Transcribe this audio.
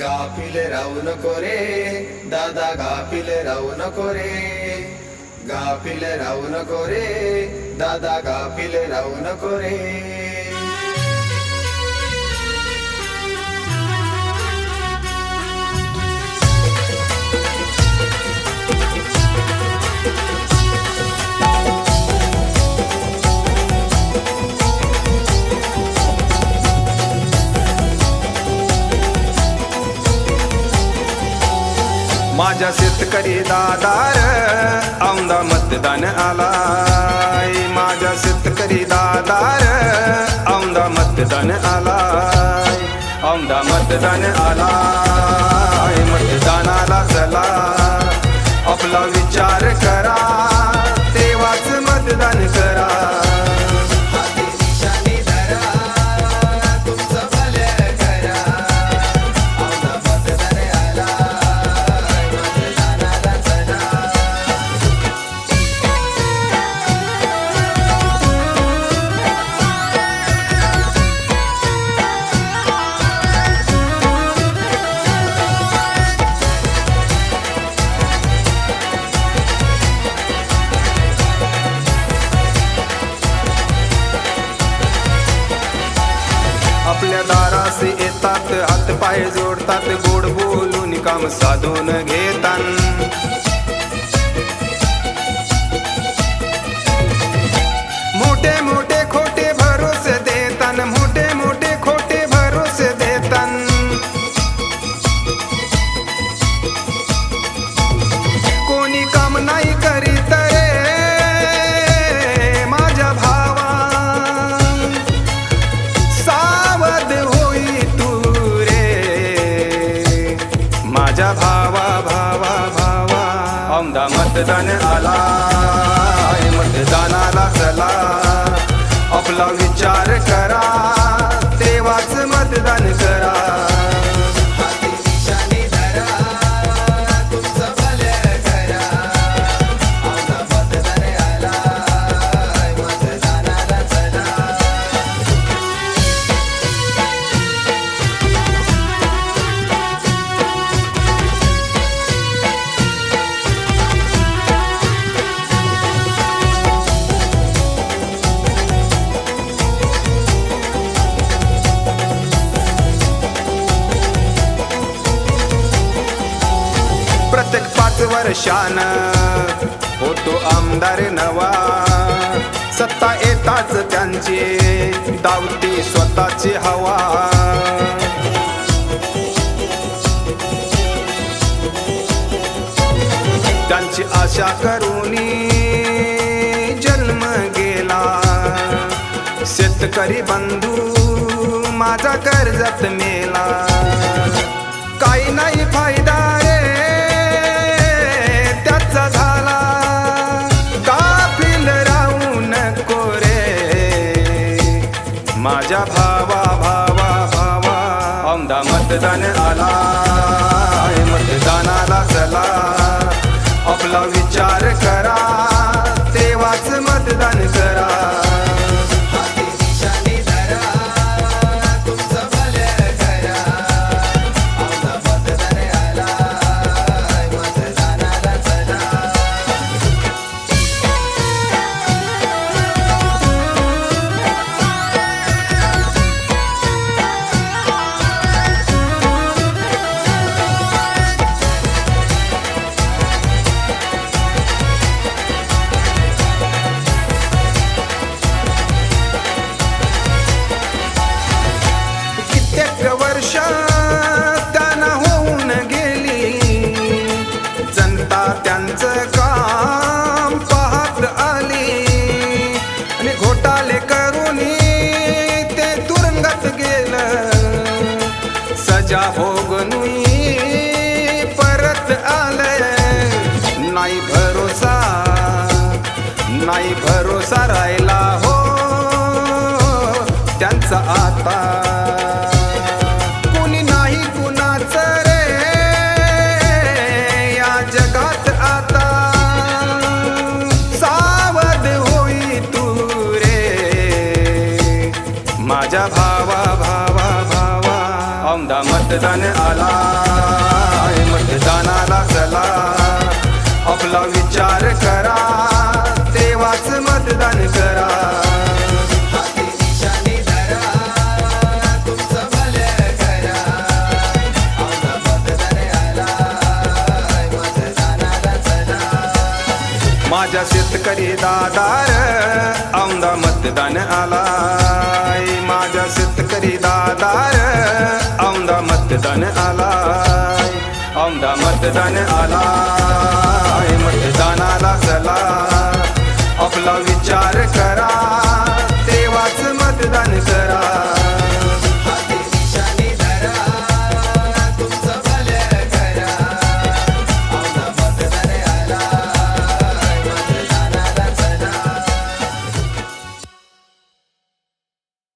গাফিলে রাউন করে দাদা গাফিলে রাউন করে। গাফিলে রাউন করে দাদা গাফিলে রাউন করে। माझ्या शेतकरी दादार औंदा मतदान आलाय. माझ्या शेतकरी दादार औंदा मतदान आलाय. औंदा मतदान आलाय. मतदानाला चला आपला विचार कर. पाय जोडतात गोड बोलून काम साधून घेतात. भावा भावा भावा औंदा मतदान आला मतदानाला चला. आपला विचार करा तेव्हाच मतदान पाच वर्षान होतो आमदार नवा. सत्ता येताच त्यांची दावती स्वतःची हवा. त्यांची आशा करूनी जन्म गेला. शेतकरी बंधू माझा कर्जत मेला. काही नाही फायदा for मतदान आला मतदानाला चला. आपला विचार करा तेव्हाच मतदान करा. करा. माझ्या शेतकरी दादार औंदा मतदान आला. मतदान आलाय. औंदा मतदान आलाय.